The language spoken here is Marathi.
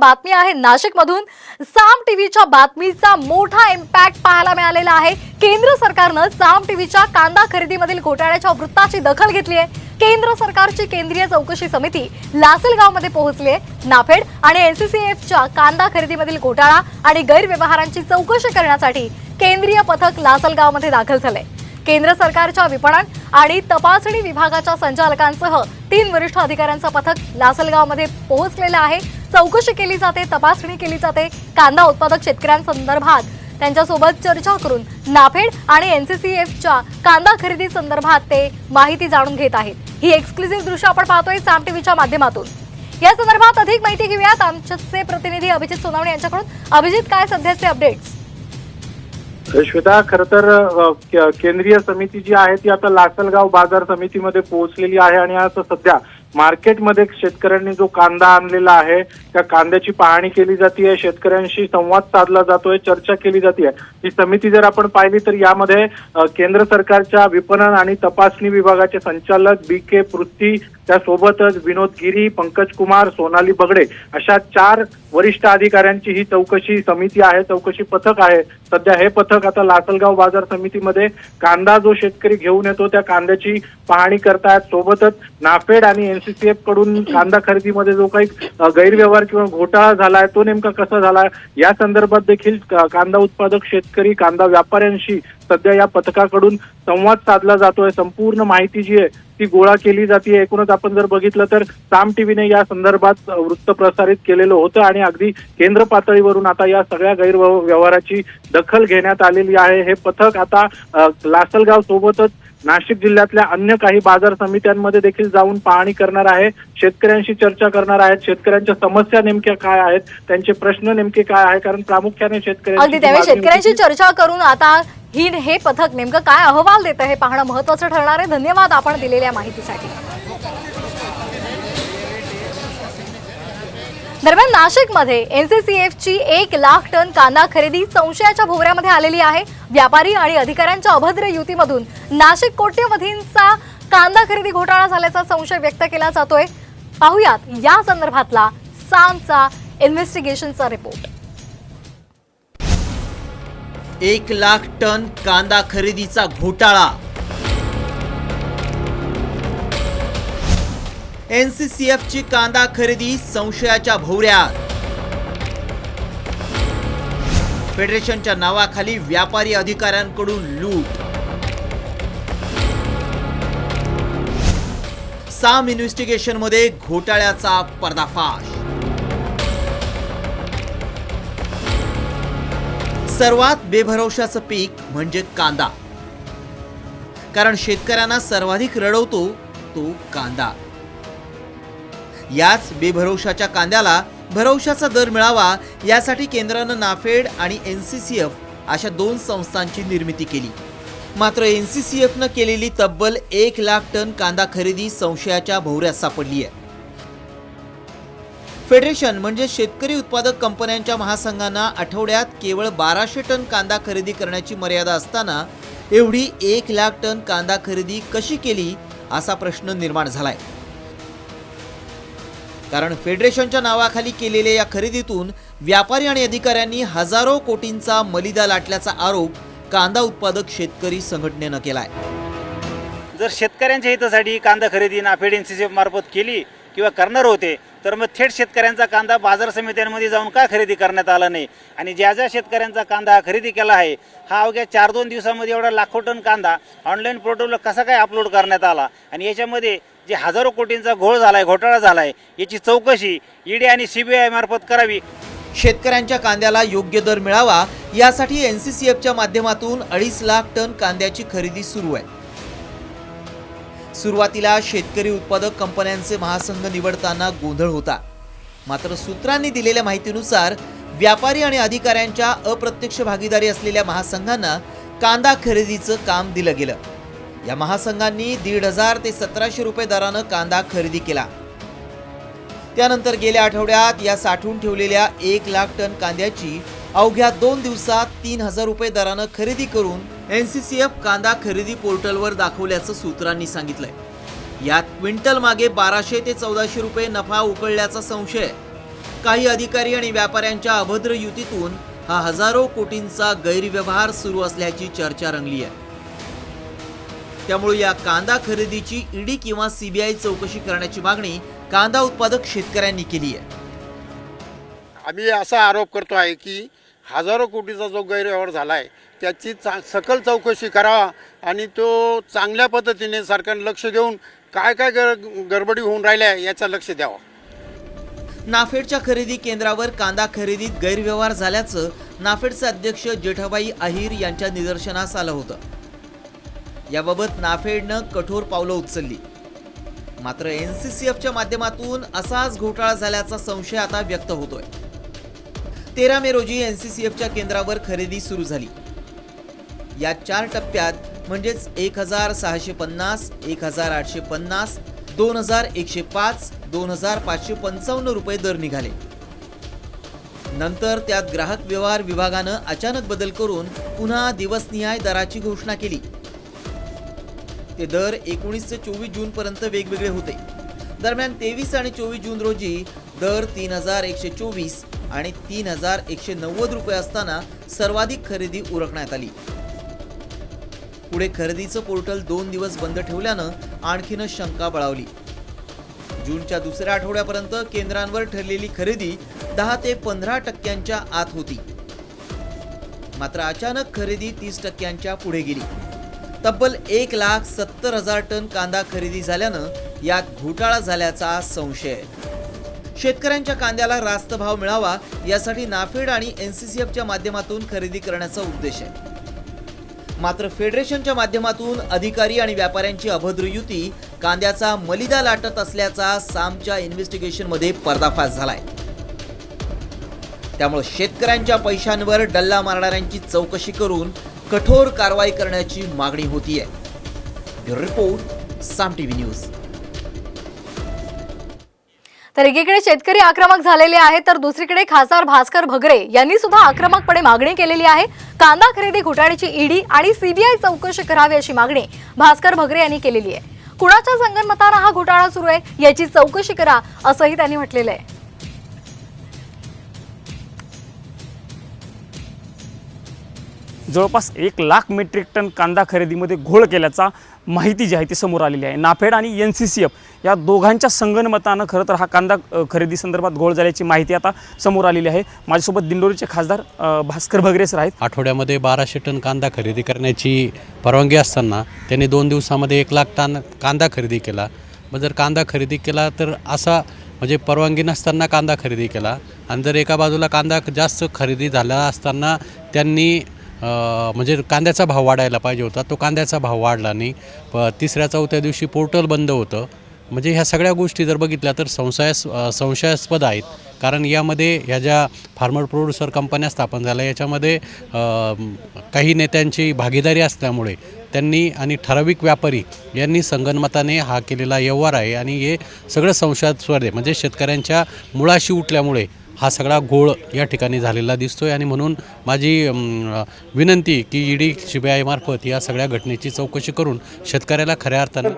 बातमी आहे नाशिकमधून. साम टीव्हीच्या बातमीचा मोठा इम्पॅक्ट पाहायला मिळालेला आहे. केंद्र सरकारनं साम टीव्हीच्या कांदा खरेदीमधील घोटाळ्याच्या वृत्ताची दखल घेतली आहे. केंद्र सरकारची केंद्रीय चौकशी समिती लासलगावमध्ये पोहोचली आहे. नाफेड आणि एनसीसीएफच्या कांदा खरेदीमधील घोटाळा आणि गैरव्यवहारांची चौकशी करण्यासाठी केंद्रीय पथक लासलगावमध्ये दाखल झालंय. केंद्र सरकारच्या विपणन आणि तपासणी विभागाच्या संचालकांसह तीन वरिष्ठ अधिकाऱ्यांचं पथक लासलगावमध्ये पोहोचलेलं आहे. चौकशी केली जाते तपासणी केली जाते. कांदा उत्पादक शेतकऱ्यांसंदर्भात त्यांच्यासोबत चर्चा करून नाफेड आणि एनसीसीएफच्या कांदा खरेदी संदर्भात ते माहिती जाणून घेत आहेत. ही एक्सक्लुझिव्ह दृश्य आपण पाहतोय साम टीव्हीच्या माध्यमातून. या संदर्भात अधिक माहिती घेऊयात. आमचे प्रतिनिधी अभिजित सोनावणे यांच्याकडून. अभिजित काय सध्याचे अपडेट्स श्वेता खर तर केंद्रीय समिती जी आहे ती आता लासलगाव बाजार समितीमध्ये पोहोचलेली आहे आणि आता सध्या मार्केटमध्ये शेतकऱ्यांनी जो कांदा आणलेला आहे त्या कांद्याची पाहणी केली जाते शेतकऱ्यांशी संवाद साधला जातोय चर्चा केली जाते ही समिती जर आपण पाहिली तर यामध्ये केंद्र सरकारच्या विपणन आणि तपासणी विभागाचे संचालक बी के पृथ्वी त्यासोबतच विनोद गिरी पंकज कुमार सोनाली बगडे अशा चार वरिष्ठ अधिकाऱ्यांची ही चौकशी समिती आहे चौकशी पथक आहे. सध्या हे पथक आता लासलगाव बाजार समितीमध्ये कांदा जो शेतकरी घेऊन येतो त्या कांद्याची पाहणी करतायत. सोबतच नाफेड आणि एनसीसीएफकडून कांदा खरेदीमध्ये जो काही गैरव्यवहार किंवा घोटाळा झालाय तो नेमका कसा झाला या संदर्भात देखील कांदा उत्पादक शेतकरी कांदा व्यापाऱ्यांशी सध्या या पथकाकडून संवाद साधला जातोय. संपूर्ण माहिती जी आहे ती गोळा केली जाते एकूणच आपण जर बघितलं तर साम टीव्हीने या संदर्भात वृत्त प्रसारित केलेलं होतं आणि अगदी केंद्र पातळीवरून आता या सगळ्या गैरव्यवहाराची दखल घेण्यात आलेली आहे. हे पथक आता लासलगाव सोबतच नाशिक जिल्ह्यातल्या अन्य काही बाजार समित्यांमध्ये देखील जाऊन पाहणी करणार आहे शेतकऱ्यांशी चर्चा करणार आहेत. शेतकऱ्यांच्या समस्या नेमक्या काय आहेत? त्यांचे प्रश्न नेमके काय आहे कारण प्रामुख्याने शेतकऱ्यांची मागणी शेतकऱ्यांशी. चर्चा करून आता ही हे पथक नेमकं काय अहवाल देतं हे पाहणं महत्वाचं ठरणार आहे. धन्यवाद आपण दिलेल्या माहितीसाठी. दरम्यान नाशिकमध्ये एनसीसीएफची एक लाख टन कांदा खरेदी संशयाच्या भोवऱ्यामध्ये आलेली आहे. व्यापारी आणि अधिकाऱ्यांच्या अभद्र युतीमधून नाशिक कोट्यवधींचा कांदा खरेदी घोटाळा झाल्याचा संशय व्यक्त केला जातोय. पाहुयात या संदर्भातला सामचा इन्व्हेस्टिगेशनचा रिपोर्ट. एक लाख टन कांदा खरेदीचा घोटाळा एनसीसीएफ ची कांदा खरेदी संशयाच्या भोवऱ्यात. फेडरेशनच्या नावाखाली व्यापारी अधिकाऱ्यांकडून लूट. साम इन्व्हेस्टिगेशनमध्ये घोटाळ्याचा पर्दाफाश. सर्वात बेभरवशाचं पीक म्हणजे कांदा. कारण शेतकऱ्यांना सर्वाधिक रडवतो तो कांदा. याच बेभरवशाच्या कांद्याला भरवशाचा दर मिळावा यासाठी केंद्रानं नाफेड आणि एन सी सी एफ अशा दोन संस्थांची निर्मिती केली. मात्र एन सी सी एफनं केलेली तब्बल एक लाख टन कांदा खरेदी संशयाच्या भोवऱ्यात सापडली आहे फेडरेशन म्हणजे शेतकरी उत्पादक कंपन्यांच्या महासंघांना आठवड्यात केवळ बाराशे टन कांदा खरेदी करण्याची मर्यादा असताना एवढी एक लाख टन कांदा खरेदी कशी केली असा प्रश्न निर्माण झालाय. कारण फेडरेशनच्या नावाखाली केलेल्या या खरेदीतून व्यापारी आणि अधिकाऱ्यांनी हजारो कोटींचा मलिदा लाटल्याचा आरोप कांदा उत्पादक शेतकरी संघटनेनं केलाय. जर शेतकऱ्यांच्या हितासाठी कांदा खरेदी नाफेड एनसीसी मार्फत केली किंवा करणार होते तर मग थेट शेतकऱ्यांचा कांदा बाजार समित्यांमध्ये जाऊन का खरेदी करण्यात आला नाही? आणि ज्या ज्या शेतकऱ्यांचा कांदा खरेदी केला आहे हा अवघ्या चार दोन दिवसामध्ये एवढा लाखो टन कांदा ऑनलाईन पोर्टलला कसा काय अपलोड करण्यात आला? आणि याच्यामध्ये जे हजारो कोटींचा घोळ झाला आहे घोटाळा झाला आहे याची चौकशी ईडी आणि सी बी आय मार्फत करावी. शेतकऱ्यांच्या कांद्याला योग्य दर मिळावा यासाठी एन सी सी एफच्या माध्यमातून अडीच लाख टन कांद्याची खरेदी सुरू आहे. सुरुवातीला शेतकरी उत्पादक कंपन्यांचे महासंघ निवडताना गोंधळ होता. मात्र सूत्रांनी दिलेल्या माहितीनुसार व्यापारी आणि अधिकाऱ्यांच्या अप्रत्यक्ष भागीदारी असलेल्या महासंघांना कांदा खरेदीचं काम दिलं गेलं. या महासंघांनी दीड हजार ते सतराशे रुपये दरानं कांदा खरेदी केला. त्यानंतर गेल्या आठवड्यात या साठवून ठेवलेल्या एक लाख टन कांद्याची अवघ्या दोन दिवसात तीन हजार रुपये दरानं खरेदी करून एन सी सी एफ कांदा खरेदी पोर्टलवर दाखवल्याचं सूत्रांनी सांगितलंय. यात क्विंटल मागे बाराशे ते चौदाशे रुपये नफा उकळल्याचा संशय. काही अधिकारी आणि व्यापाऱ्यांच्या अभद्र युतीतून हा हजारो कोटींचा गैरव्यवहार सुरू असल्याची चर्चा रंगली आहे त्यामुळे या कांदा खरेदीची ईडी किंवा सीबीआय चौकशी करण्याची मागणी कांदा उत्पादक शेतकऱ्यांनी केली आहे. आम्ही असा आरोप करतो आहे की हजारो कोटीचा जो गैरव्यवहार झाला आहे त्याची चा सकल चौकशी करावा आणि तो चांगल्या पद्धतीने सरकारने लक्ष देऊन काय काय गर गडबडी होऊन राहिल्या याचं लक्ष द्यावं. नाफेडच्या खरेदी केंद्रावर कांदा खरेदीत गैरव्यवहार झाल्याचं नाफेडचे अध्यक्ष जेठाबाई अहिर यांच्या निदर्शनास आलं होतं. याबाबत नाफेडनं कठोर पावलं उचलली. मात्र एन सी सी एफच्या माध्यमातून असाच घोटाळा झाल्याचा संशय आता व्यक्त होतोय. तेरा मे रोजी एन सी सी एफच्या केंद्रावर खरेदी सुरू झाली. या चार टप्प्यात म्हणजेच एक हजार सहाशे पन्नास एक हजार आठशे पन्नास दोन हजार एकशे पाच दोन हजार पाचशे पंचावन्न रुपये दर निघाले. नंतर त्यात ग्राहक व्यवहार विभागानं अचानक बदल करून पुन्हा दिवसनिहाय दराची घोषणा केली. ते दर एकोणीस ते चोवीस जून पर्यंत वेगवेगळे होते. दरम्यान तेवीस आणि चोवीस जून रोजी दर तीन हजार एकशे चोवीस आणि तीन हजार एकशे नव्वद रुपये असताना सर्वाधिक खरेदी उरकण्यात आली. पुढे खरेदीचं पोर्टल दोन दिवस बंद ठेवल्यानं आणखीनच शंका बळावली. जूनच्या दुसऱ्या आठवड्यापर्यंत केंद्रांवर ठरलेली खरेदी दहा ते पंधरा टक्क्यांच्या आत होती. मात्र अचानक खरेदी तीस टक्क्यांच्या पुढे गेली. तब्बल एक लाख सत्तर हजार टन कांदा खरेदी झाल्यानं यात घोटाळा झाल्याचा संशय. शेतकऱ्यांच्या कांद्याला रास्त भाव मिळावा यासाठी नाफेड आणि एनसीसीएफच्या माध्यमातून खरेदी करण्याचा उद्देश आहे. मात्र फेडरेशनच्या माध्यमातून अधिकारी आणि व्यापाऱ्यांची अभद्र युती कांद्याचा मलिदा लाटत असल्याचा सामच्या इन्व्हेस्टिगेशनमध्ये पर्दाफाश झालाय. त्यामुळे शेतकऱ्यांच्या पैशांवर डल्ला मारणाऱ्यांची चौकशी करून कठोर कारवाई करण्याची मागणी होतीये. Report Saam TV news. तर एकीकडे शेतकरी आक्रमक झालेले आहेत तर दुसरीकडे खासदार भास्कर भगरे यांनी सुद्धा आक्रमकपणे मागणी केलेली आहे. कांदा खरेदी घोटाळ्याची ईडी आणि सीबीआय चौकशी करावी अशी मागणी भास्कर भगरे यांनी केलेली आहे. कुणाच्या संगनमतानं हा घोटाळा सुरू आहे याची चौकशी करा असंही त्यांनी म्हटलेलं आहे. जवळपास एक लाख मेट्रिक टन कांदा खरेदीमध्ये घोळ केल्याचा माहिती जी आहे ती समोर आलेली आहे. नाफेड आणि एन सी सी एफ या दोघांच्या संगनमतानं खरं तर हा कांदा खरेदी संदर्भात घोळ झाल्याची माहिती आता समोर आलेली आहे. माझ्यासोबत दिंडोरीचे खासदार भास्कर भगरे सर आहेत. आठवड्यामध्ये बाराशे टन कांदा खरेदी करण्याची परवानगी असताना त्यांनी दोन दिवसामध्ये एक लाख टन कांदा खरेदी केला. मग जर कांदा खरेदी केला तर असा म्हणजे परवानगी नसताना कांदा खरेदी केला. आणि जर एका बाजूला कांदा जास्त खरेदी झाला असताना त्यांनी म्हणजे कांद्याचा भाव वाढायला पाहिजे होता. तो कांद्याचा भाव वाढला नाही. प तिसऱ्या चौथ्या दिवशी पोर्टल बंद होतं. म्हणजे ह्या सगळ्या गोष्टी जर बघितल्या तर संशयास संशयास्पद आहेत. कारण यामध्ये ह्या ज्या फार्मर प्रोड्युसर कंपन्या स्थापन झाल्या याच्यामध्ये काही नेत्यांची भागीदारी असल्यामुळे त्यांनी आणि ठराविक व्यापारी यांनी संगनमताने हा केलेला व्यवहार आहे. आणि हे सगळं संशयास्पद आहे. म्हणजे शेतकऱ्यांच्या मुळाशी उठल्यामुळे हा सगळा घोळ या ठिकाणी झालेला दिसतो आहे आणि म्हणून माझी विनंती की ईडी सी बी आयमार्फत या सगळ्या घटनेची चौकशी करून शेतकऱ्याला खऱ्या अर्थानं